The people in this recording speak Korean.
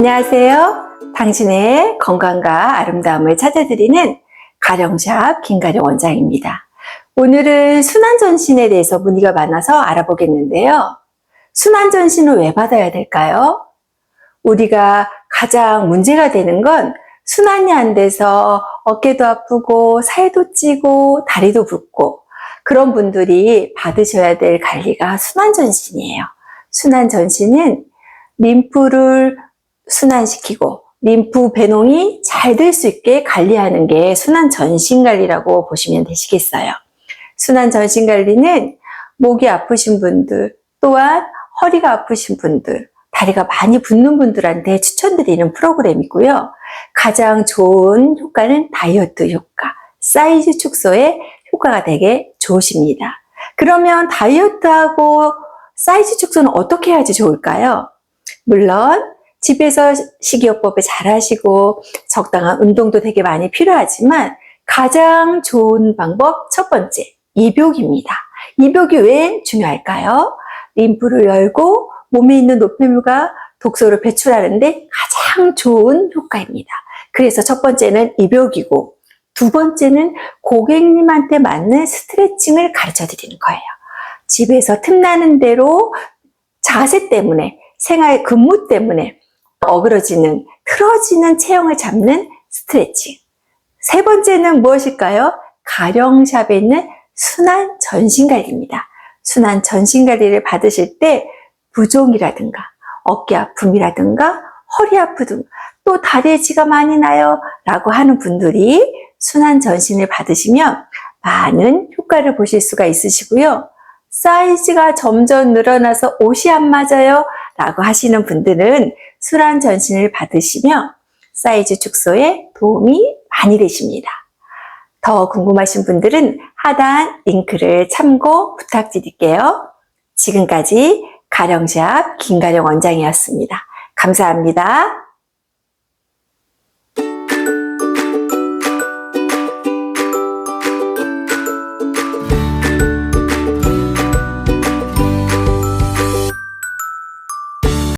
안녕하세요. 당신의 건강과 아름다움을 찾아드리는 가령샵 김가령 원장입니다. 오늘은 순환전신에 대해서 문의가 많아서 알아보겠는데요. 순환전신을 왜 받아야 될까요? 우리가 가장 문제가 되는 건 순환이 안 돼서 어깨도 아프고 살도 찌고 다리도 붓고 그런 분들이 받으셔야 될 관리가 순환전신이에요. 순환전신은 림프를 순환시키고 림프 배농이 잘 될 수 있게 관리하는 게 순환 전신 관리라고 보시면 되시겠어요. 순환 전신 관리는 목이 아프신 분들 또한 허리가 아프신 분들 다리가 많이 붓는 분들한테 추천드리는 프로그램이고요. 가장 좋은 효과는 다이어트 효과, 사이즈 축소에 효과가 되게 좋으십니다. 그러면 다이어트하고 사이즈 축소는 어떻게 해야지 좋을까요? 물론 집에서 식이요법을 잘 하시고 적당한 운동도 되게 많이 필요하지만 가장 좋은 방법 첫 번째 입욕입니다. 입욕이 왜 중요할까요? 림프를 열고 몸에 있는 노폐물과 독소를 배출하는데 가장 좋은 효과입니다. 그래서 첫 번째는 입욕이고 두 번째는 고객님한테 맞는 스트레칭을 가르쳐 드리는 거예요. 집에서 틈나는 대로 자세 때문에 생활 근무 때문에 어그러지는, 틀어지는 체형을 잡는 스트레칭. 세 번째는 무엇일까요? 가령샵에 있는 순환 전신관리입니다. 순환 전신관리를 받으실 때 부종이라든가 어깨 아픔이라든가 허리 아프등 또 다리에 지가 많이 나요 라고 하는 분들이 순환 전신을 받으시면 많은 효과를 보실 수가 있으시고요. 사이즈가 점점 늘어나서 옷이 안 맞아요 라고 하시는 분들은 순환 전신을 받으시면 사이즈 축소에 도움이 많이 되십니다. 더 궁금하신 분들은 하단 링크를 참고 부탁드릴게요. 지금까지 가령샵 김가령 원장이었습니다. 감사합니다.